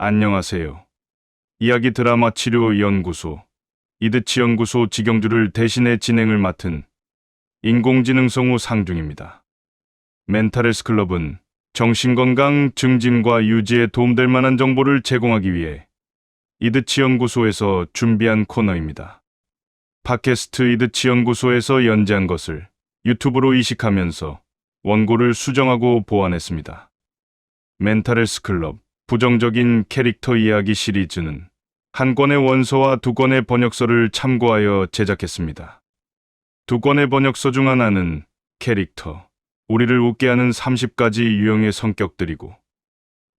안녕하세요. 이야기 드라마 치료 연구소 이드치 연구소 직영주를 대신해 진행을 맡은 인공지능 성우 상중입니다. 멘탈헬스 클럽은 정신건강 증진과 유지에 도움될 만한 정보를 제공하기 위해 이드치 연구소에서 준비한 코너입니다. 팟캐스트 이드치 연구소에서 연재한 것을 유튜브로 이식하면서 원고를 수정하고 보완했습니다. 멘탈헬스 클럽 부정적인 캐릭터 이야기 시리즈는 한 권의 원서와 두 권의 번역서를 참고하여 제작했습니다. 두 권의 번역서 중 하나는 캐릭터, 우리를 웃게 하는 30가지 유형의 성격들이고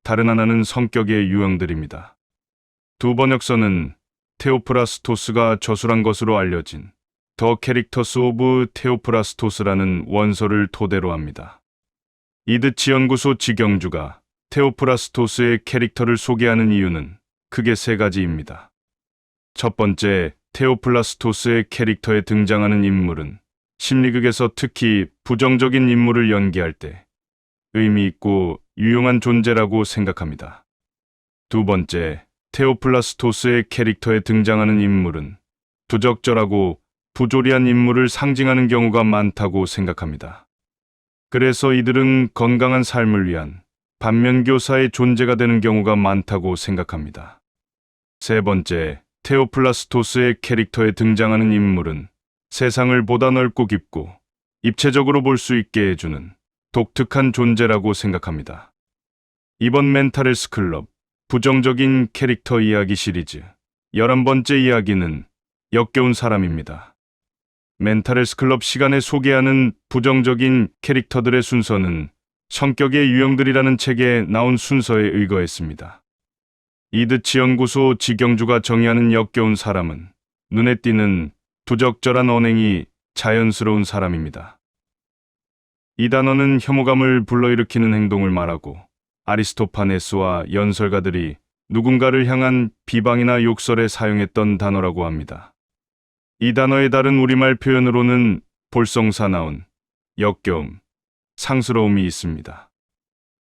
다른 하나는 성격의 유형들입니다. 두 번역서는 테오프라스토스가 저술한 것으로 알려진 더 캐릭터스 오브 테오프라스토스라는 원서를 토대로 합니다. 이드치 연구소 직영주가 테오프라스토스의 캐릭터를 소개하는 이유는 크게 세 가지입니다. 첫 번째, 테오플라스토스의 캐릭터에 등장하는 인물은 심리극에서 특히 부정적인 인물을 연기할 때 의미 있고 유용한 존재라고 생각합니다. 두 번째, 테오플라스토스의 캐릭터에 등장하는 인물은 부적절하고 부조리한 인물을 상징하는 경우가 많다고 생각합니다. 그래서 이들은 건강한 삶을 위한 반면교사의 존재가 되는 경우가 많다고 생각합니다. 세 번째, 테오플라스토스의 캐릭터에 등장하는 인물은 세상을 보다 넓고 깊고 입체적으로 볼 수 있게 해주는 독특한 존재라고 생각합니다. 이번 멘탈헬스 클럽 부정적인 캐릭터 이야기 시리즈 11번째 이야기는 역겨운 사람입니다. 멘탈헬스 클럽 시간에 소개하는 부정적인 캐릭터들의 순서는 성격의 유형들이라는 책에 나온 순서에 의거했습니다. 이드치 연구소 직영주가 정의하는 역겨운 사람은 눈에 띄는 부적절한 언행이 자연스러운 사람입니다. 이 단어는 혐오감을 불러일으키는 행동을 말하고 아리스토파네스와 연설가들이 누군가를 향한 비방이나 욕설에 사용했던 단어라고 합니다. 이 단어의 다른 우리말 표현으로는 볼성사 나온 역겨움, 상스러움이 있습니다.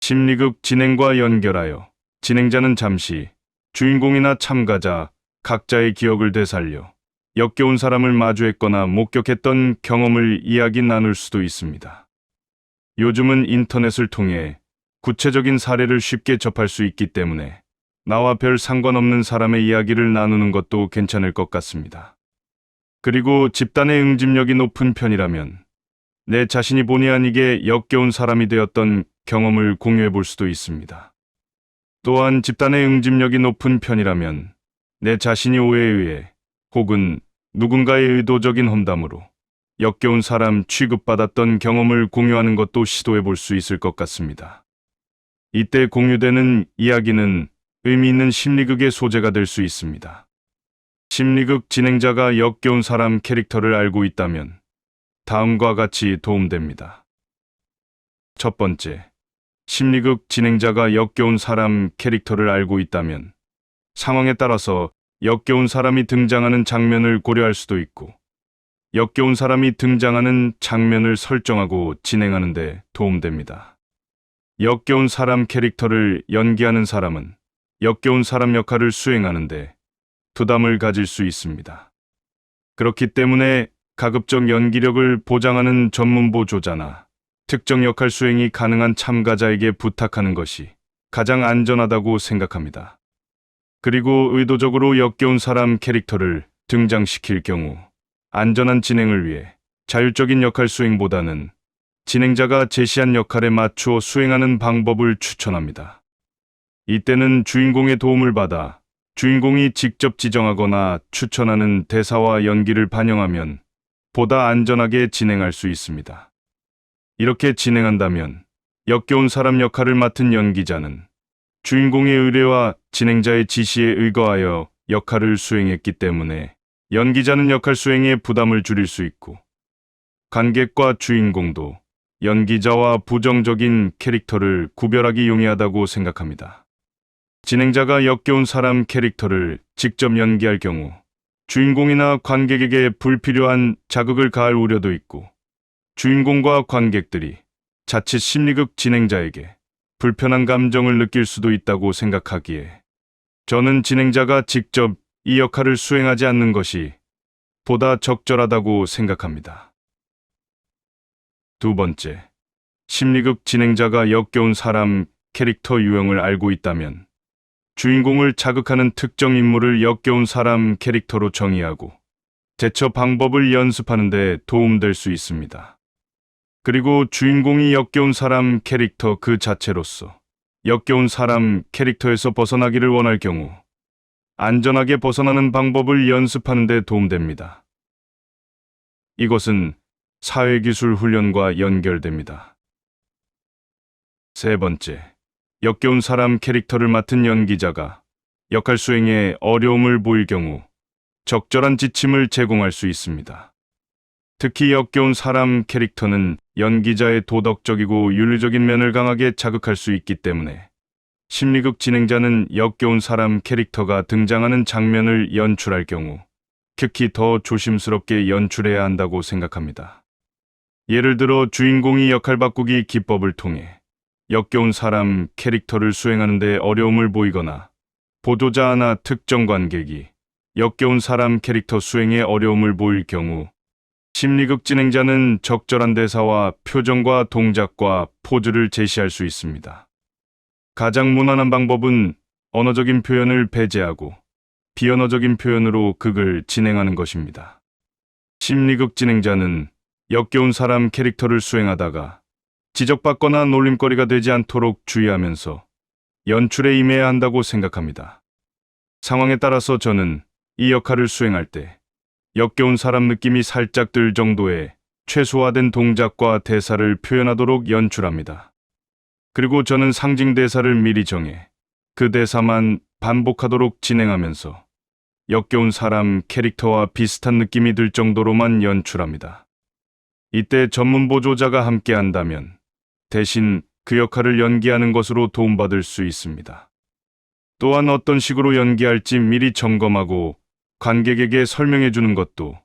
심리극 진행과 연결하여 진행자는 잠시 주인공이나 참가자 각자의 기억을 되살려 역겨운 사람을 마주했거나 목격했던 경험을 이야기 나눌 수도 있습니다. 요즘은 인터넷을 통해 구체적인 사례를 쉽게 접할 수 있기 때문에 나와 별 상관없는 사람의 이야기를 나누는 것도 괜찮을 것 같습니다. 그리고 집단의 응집력이 높은 편이라면 내 자신이 본의 아니게 역겨운 사람이 되었던 경험을 공유해 볼 수도 있습니다. 또한 집단의 응집력이 높은 편이라면 내 자신이 오해에 의해 혹은 누군가의 의도적인 험담으로 역겨운 사람 취급받았던 경험을 공유하는 것도 시도해 볼 수 있을 것 같습니다. 이때 공유되는 이야기는 의미 있는 심리극의 소재가 될 수 있습니다. 심리극 진행자가 역겨운 사람 캐릭터를 알고 있다면 다음과 같이 도움됩니다. 첫 번째, 심리극 진행자가 역겨운 사람 캐릭터를 알고 있다면 상황에 따라서 역겨운 사람이 등장하는 장면을 고려할 수도 있고 역겨운 사람이 등장하는 장면을 설정하고 진행하는 데 도움됩니다. 역겨운 사람 캐릭터를 연기하는 사람은 역겨운 사람 역할을 수행하는데 부담을 가질 수 있습니다. 그렇기 때문에 가급적 연기력을 보장하는 전문 보조자나 특정 역할 수행이 가능한 참가자에게 부탁하는 것이 가장 안전하다고 생각합니다. 그리고 의도적으로 역겨운 사람 캐릭터를 등장시킬 경우 안전한 진행을 위해 자율적인 역할 수행보다는 진행자가 제시한 역할에 맞추어 수행하는 방법을 추천합니다. 이때는 주인공의 도움을 받아 주인공이 직접 지정하거나 추천하는 대사와 연기를 반영하면 보다 안전하게 진행할 수 있습니다. 이렇게 진행한다면 역겨운 사람 역할을 맡은 연기자는 주인공의 의뢰와 진행자의 지시에 의거하여 역할을 수행했기 때문에 연기자는 역할 수행에 부담을 줄일 수 있고 관객과 주인공도 연기자와 부정적인 캐릭터를 구별하기 용이하다고 생각합니다. 진행자가 역겨운 사람 캐릭터를 직접 연기할 경우 주인공이나 관객에게 불필요한 자극을 가할 우려도 있고 주인공과 관객들이 자칫 심리극 진행자에게 불편한 감정을 느낄 수도 있다고 생각하기에 저는 진행자가 직접 이 역할을 수행하지 않는 것이 보다 적절하다고 생각합니다. 두 번째, 심리극 진행자가 역겨운 사람 캐릭터 유형을 알고 있다면 주인공을 자극하는 특정 인물을 역겨운 사람 캐릭터로 정의하고 대처 방법을 연습하는 데 도움될 수 있습니다. 그리고 주인공이 역겨운 사람 캐릭터 그 자체로서 역겨운 사람 캐릭터에서 벗어나기를 원할 경우 안전하게 벗어나는 방법을 연습하는 데 도움됩니다. 이것은 사회기술 훈련과 연결됩니다. 세 번째, 역겨운 사람 캐릭터를 맡은 연기자가 역할 수행에 어려움을 보일 경우 적절한 지침을 제공할 수 있습니다. 특히 역겨운 사람 캐릭터는 연기자의 도덕적이고 윤리적인 면을 강하게 자극할 수 있기 때문에 심리극 진행자는 역겨운 사람 캐릭터가 등장하는 장면을 연출할 경우 특히 더 조심스럽게 연출해야 한다고 생각합니다. 예를 들어 주인공이 역할 바꾸기 기법을 통해 역겨운 사람 캐릭터를 수행하는데 어려움을 보이거나 보도자 하나 특정 관객이 역겨운 사람 캐릭터 수행에 어려움을 보일 경우 심리극 진행자는 적절한 대사와 표정과 동작과 포즈를 제시할 수 있습니다. 가장 무난한 방법은 언어적인 표현을 배제하고 비언어적인 표현으로 극을 진행하는 것입니다. 심리극 진행자는 역겨운 사람 캐릭터를 수행하다가 지적받거나 놀림거리가 되지 않도록 주의하면서 연출에 임해야 한다고 생각합니다. 상황에 따라서 저는 이 역할을 수행할 때 역겨운 사람 느낌이 살짝 들 정도의 최소화된 동작과 대사를 표현하도록 연출합니다. 그리고 저는 상징 대사를 미리 정해 그 대사만 반복하도록 진행하면서 역겨운 사람 캐릭터와 비슷한 느낌이 들 정도로만 연출합니다. 이때 전문 보조자가 함께 한다면 대신 그 역할을 연기하는 것으로 도움받을 수 있습니다. 또한 어떤 식으로 연기할지 미리 점검하고 관객에게 설명해 주는 것도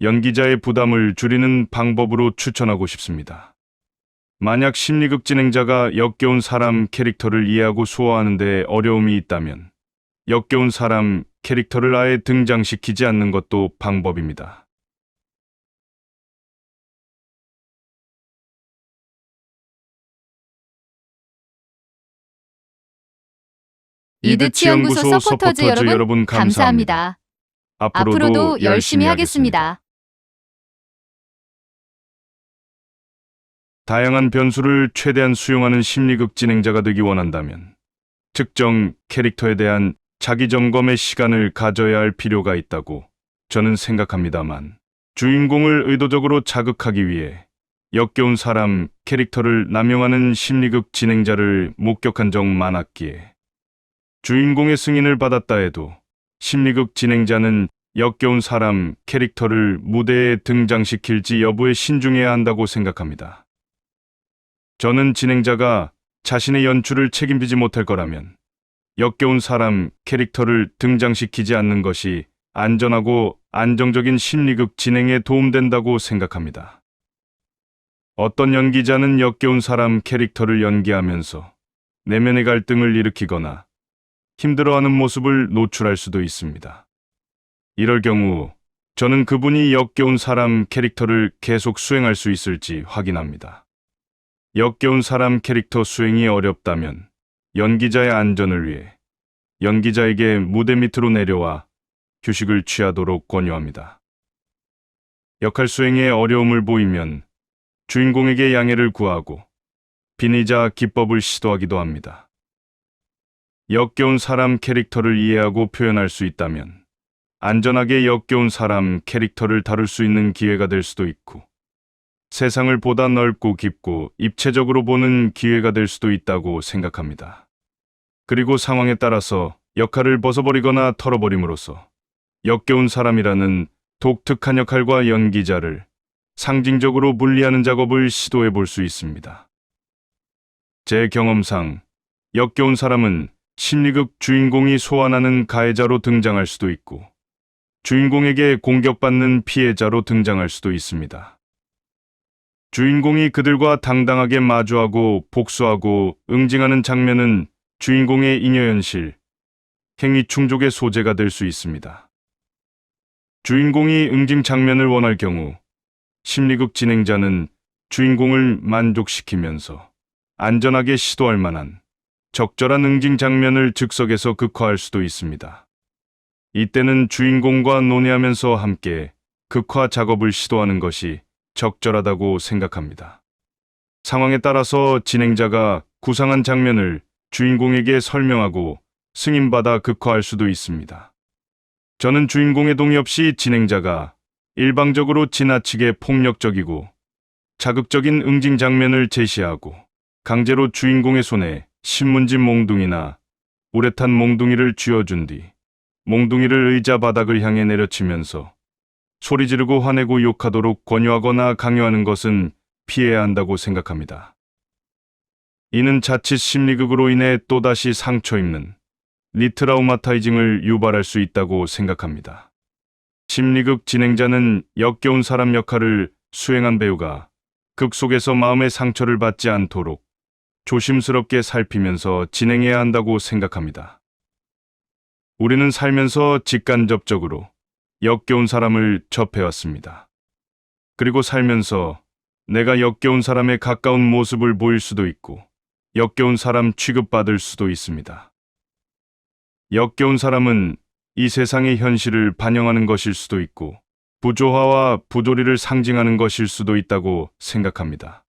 연기자의 부담을 줄이는 방법으로 추천하고 싶습니다. 만약 심리극 진행자가 역겨운 사람 캐릭터를 이해하고 소화하는 데 어려움이 있다면 역겨운 사람 캐릭터를 아예 등장시키지 않는 것도 방법입니다. 이드치 연구소 서포터즈 여러분 감사합니다. 앞으로도 열심히 하겠습니다. 다양한 변수를 최대한 수용하는 심리극 진행자가 되기 원한다면 특정 캐릭터에 대한 자기 점검의 시간을 가져야 할 필요가 있다고 저는 생각합니다만 주인공을 의도적으로 자극하기 위해 역겨운 사람 캐릭터를 남용하는 심리극 진행자를 목격한 적 많았기에 주인공의 승인을 받았다 해도 심리극 진행자는 역겨운 사람 캐릭터를 무대에 등장시킬지 여부에 신중해야 한다고 생각합니다. 저는 진행자가 자신의 연출을 책임지지 못할 거라면 역겨운 사람 캐릭터를 등장시키지 않는 것이 안전하고 안정적인 심리극 진행에 도움된다고 생각합니다. 어떤 연기자는 역겨운 사람 캐릭터를 연기하면서 내면의 갈등을 일으키거나 힘들어하는 모습을 노출할 수도 있습니다. 이럴 경우 저는 그분이 역겨운 사람 캐릭터를 계속 수행할 수 있을지 확인합니다. 역겨운 사람 캐릭터 수행이 어렵다면 연기자의 안전을 위해 연기자에게 무대 밑으로 내려와 휴식을 취하도록 권유합니다. 역할 수행에 어려움을 보이면 주인공에게 양해를 구하고 빈의자 기법을 시도하기도 합니다. 역겨운 사람 캐릭터를 이해하고 표현할 수 있다면 안전하게 역겨운 사람 캐릭터를 다룰 수 있는 기회가 될 수도 있고 세상을 보다 넓고 깊고 입체적으로 보는 기회가 될 수도 있다고 생각합니다. 그리고 상황에 따라서 역할을 벗어버리거나 털어버림으로써 역겨운 사람이라는 독특한 역할과 연기자를 상징적으로 분리하는 작업을 시도해 볼 수 있습니다. 제 경험상 역겨운 사람은 심리극 주인공이 소환하는 가해자로 등장할 수도 있고 주인공에게 공격받는 피해자로 등장할 수도 있습니다. 주인공이 그들과 당당하게 마주하고 복수하고 응징하는 장면은 주인공의 잉여현실, 행위 충족의 소재가 될 수 있습니다. 주인공이 응징 장면을 원할 경우 심리극 진행자는 주인공을 만족시키면서 안전하게 시도할 만한 적절한 응징 장면을 즉석에서 극화할 수도 있습니다. 이때는 주인공과 논의하면서 함께 극화 작업을 시도하는 것이 적절하다고 생각합니다. 상황에 따라서 진행자가 구상한 장면을 주인공에게 설명하고 승인받아 극화할 수도 있습니다. 저는 주인공의 동의 없이 진행자가 일방적으로 지나치게 폭력적이고 자극적인 응징 장면을 제시하고 강제로 주인공의 손에 신문지 몽둥이나 우레탄 몽둥이를 쥐어준 뒤 몽둥이를 의자 바닥을 향해 내려치면서 소리 지르고 화내고 욕하도록 권유하거나 강요하는 것은 피해야 한다고 생각합니다. 이는 자칫 심리극으로 인해 또다시 상처 입는 리트라우마타이징을 유발할 수 있다고 생각합니다. 심리극 진행자는 역겨운 사람 역할을 수행한 배우가 극 속에서 마음의 상처를 받지 않도록 조심스럽게 살피면서 진행해야 한다고 생각합니다. 우리는 살면서 직간접적으로 역겨운 사람을 접해왔습니다. 그리고 살면서 내가 역겨운 사람에 가까운 모습을 보일 수도 있고 역겨운 사람 취급받을 수도 있습니다. 역겨운 사람은 이 세상의 현실을 반영하는 것일 수도 있고 부조화와 부조리를 상징하는 것일 수도 있다고 생각합니다.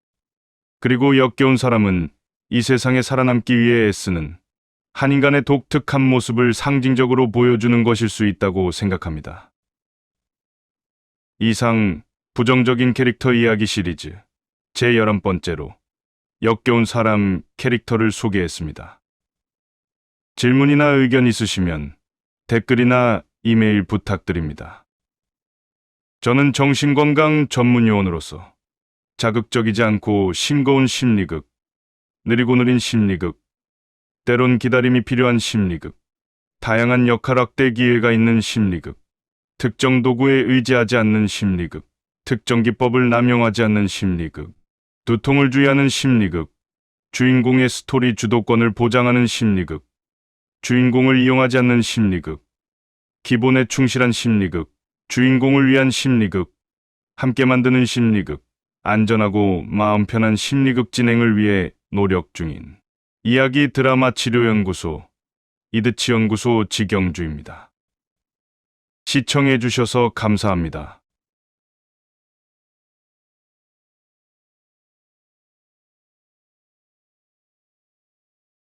그리고 역겨운 사람은 이 세상에 살아남기 위해 애쓰는 한 인간의 독특한 모습을 상징적으로 보여주는 것일 수 있다고 생각합니다. 이상 부정적인 캐릭터 이야기 시리즈 제 11번째로 역겨운 사람 캐릭터를 소개했습니다. 질문이나 의견 있으시면 댓글이나 이메일 부탁드립니다. 저는 정신건강 전문요원으로서 자극적이지 않고 싱거운 심리극, 느리고 느린 심리극, 때론 기다림이 필요한 심리극, 다양한 역할 확대 기회가 있는 심리극, 특정 도구에 의지하지 않는 심리극, 특정 기법을 남용하지 않는 심리극, 두통을 주의하는 심리극, 주인공의 스토리 주도권을 보장하는 심리극, 주인공을 이용하지 않는 심리극, 기본에 충실한 심리극, 주인공을 위한 심리극, 함께 만드는 심리극, 안전하고 마음 편한 심리극 진행을 위해 노력 중인 이야기 드라마 치료연구소 이드치 연구소 지경주입니다. 시청해 주셔서 감사합니다.